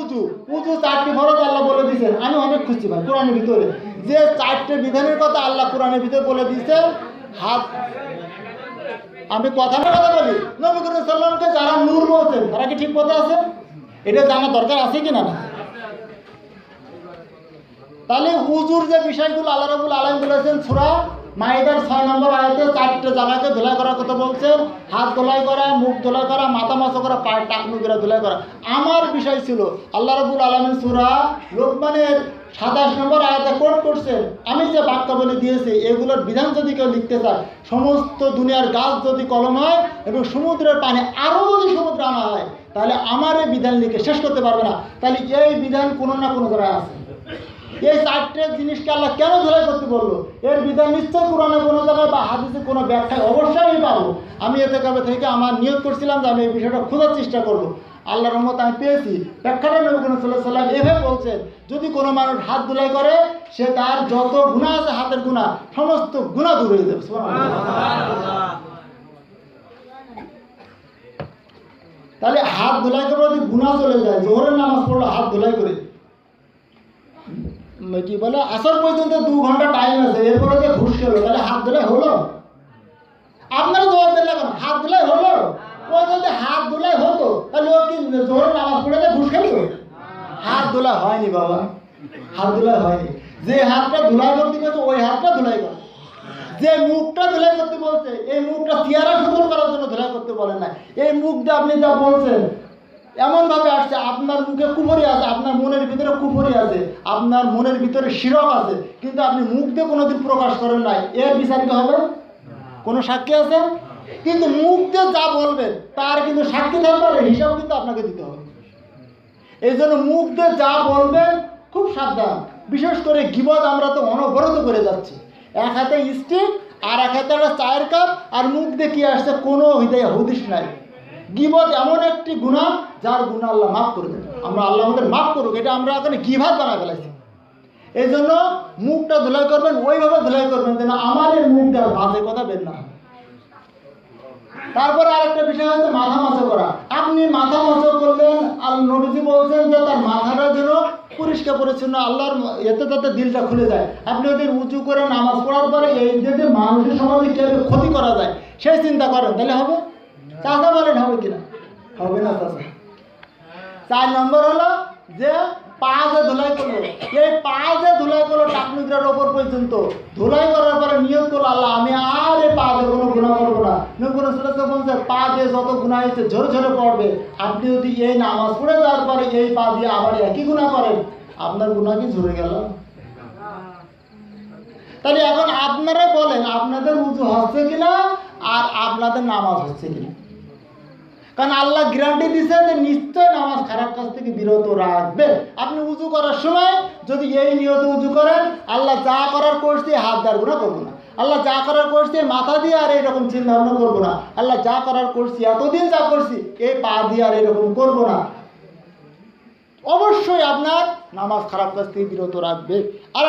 উজু উজু চারটি ফরজ আল্লাহ বলে দিয়েছেন। আমি অনেক খুশি ভাই, কোরআনের ভিতরে। যে চারটে বিধানের কথা আল্লাহ কোরআনের ভিতরে বলে হাত আমি কথা না কথা বলি, নবী সাল্লামকে যারা নূর বলছেন, তারা কি ঠিক পথে আছে? এটা জানা দরকার আছে কি না তাহলে উজুর যে বিষয়গুলো আল্লাহ রাবুল আলম বলেছেন, সুরা মাইদার ছয় নম্বর আয়াতে চারটে জায়গাকে ধুলাই করার কথা বলছেন হাত ধোলাই করা, মুখ ধোলাই করা, মাথা মাথা করা, পায়ের টাকনু করে ধুলাই করা। আমার বিষয় ছিল, আল্লাহ রাবুল আলমের সুরা লোকমানের সাতাশ নম্বর আয়াতে কোট করছেন? আমি যে বাক্যাবলী দিয়েছি, এগুলোর বিধান যদি কেউ লিখতে চায়, সমস্ত দুনিয়ার গাছ যদি কলম হয় এবং সমুদ্রের পানি আরও যদি সমুদ্রে আনা হয়, তাহলে আমার এই বিধান লিখে শেষ করতে পারবে না। তাহলে এই বিধান কোনো না কোনো জায়গায় আছে। এই চারটে জিনিসকে আল্লাহ কেন ধরে করতে বলল? এর বিধান নিশ্চয় কোরআনে কোনো জায়গায় বা হাদিসে কোনো ব্যাখ্যায় অবশ্যই আমি পাবো। আমি এতে কবে থেকে আমার নিয়োগ করছিলাম যে আমি এই বিষয়টা খোঁজার চেষ্টা করব। আল্লাহ রহমত আমি পেয়েছি। ব্যাখ্যাটা নবী করিম সাল্লাহ সাল্লাম এভাবে বলছেন, যদি কোনো মানুষ হাত ধুলাই করে, সে তার যত গুণা আছে হাতের গুণা সমস্ত গুণা দূর হয়ে যাবে। তাহলে হাত ধুলাই করে যদি গুণা চলে যায়, জোহরের নামাজ পড়ল, হাত ধুলাই করে। কি বলে, আসর পর্যন্ত দু ঘণ্টা টাইম আছে, এরপরে যে ঘুষ খেলো, তাহলে হাত ধুলাই হলো? আপনারা জবাব না কেন? হাত ধুলাই হলো? ও যদি হাত ধুলাই হতো, তাহলে ও কি নামাজ পড়ে ঘুষ হাত ধুলাই হয়নি বাবা। হাত হয়নি। যে হাতটা ধুলাই করতে ওই হাতটা ধুলাই করে। যে মুখটা ধুলাই করতে বলছে, এই মুখটা চেহারা সুন্দর করার জন্য ধুলাই করতে বলে না। এই মুখটা আপনি যা বলছেন, এমনভাবে আসছে, আপনার মুখে কুপুরি আছে, আপনার মনের ভিতরে আছে আপনার মনের ভিতরে শিরক আছে, কিন্তু আপনি মুখ দিয়ে কোনোদিন প্রকাশ করেন নাই। এর বিচার কি হবে? কোনো সাক্ষী আছে? কিন্তু মুখ দিয়ে যা বলবেন, তার কিন্তু সাক্ষী থাকবে হিসাব কিন্তু আপনাকে দিতে হবে। এই জন্য মুখ দিয়ে যা বলবেন, খুব সাবধান। বিশেষ করে গিবদ আমরা তো অনবরত করে যাচ্ছি। এক হাতে স্টিক, আর এক হাতে একটা চায়ের কাপ, আর মুখ দিয়ে কি আসছে? কোনো হৃদয় হুদিস নাই। গিবদ এমন একটি গুণা যার গুণা আল্লাহ মাফ করে দেন আমরা আল্লাহ আমাদের মাফ করুক, এটা আমরা এখানে গিভাত বানায় ফেলাইছি। এই জন্য মুখটা ধুলাই করবেন, ওইভাবে ধুলাই করবেন যেন এই মুখটা বাজে কথা বের না। তারপরে আরেকটা বিষয় হচ্ছে মাথা মাছো করা। আপনি মাথা মাছ করলেন আর নবীজি বলছেন যে তার মাথাটা যেন পরিষ্কার পরিচ্ছন্ন, আল্লাহর এতে তাতে দিলটা খুলে যায়। আপনি যদি উঁচু করে নামাজ পড়ার পরে এই যদি মানুষের সমাজে কীভাবে ক্ষতি করা যায় সেই চিন্তা করেন, তাহলে হবে? চাষা বলেন, হবে কিনা? হবে না চাষা চার নম্বর হলো যে পা যে ধুলাই করল। এই পা যে ধুলাই করল টাকনুকরার ওপর পর্যন্ত। ধুলাই করার পরে নিয়োগ করল আল্লাহ, আমি আর এই পা কোনো গুণা করব না। নকুন বলছে পা দিয়ে যত গুণা হয়েছে, ঝরে ঝরে পড়বে। আপনি যদি এই নামাজ পড়ে যাওয়ার পরে এই পা দিয়ে আবার একই গুণা করেন, আপনার গুণা কি ঝরে গেল? তাহলে এখন আপনারা বলেন, আপনাদের উঁচু হচ্ছে কিনা আর আপনাদের নামাজ হচ্ছে কিনা? কারণ আল্লাহ গ্যারান্টি দিছে যে নিশ্চয় নামাজ খারাপ কাজ থেকে বিরত রাখবে। আপনি উজু করার সময় যদি এই নিয়তে উজু করেন, আল্লাহ যা করার করছি হাত দাঁড় গুণা করব না। আল্লাহ যা করার করছি মাথা দিয়ে আর এইরকম চিন্তা ভাবনা করব না। আল্লাহ যা করার করছি, এতদিন যা করছি, এই পা দিয়ে আর এরকম করব না। অবশ্যই আপনার নামাজ খারাপ কাজ থেকে বিরত রাখবে। আর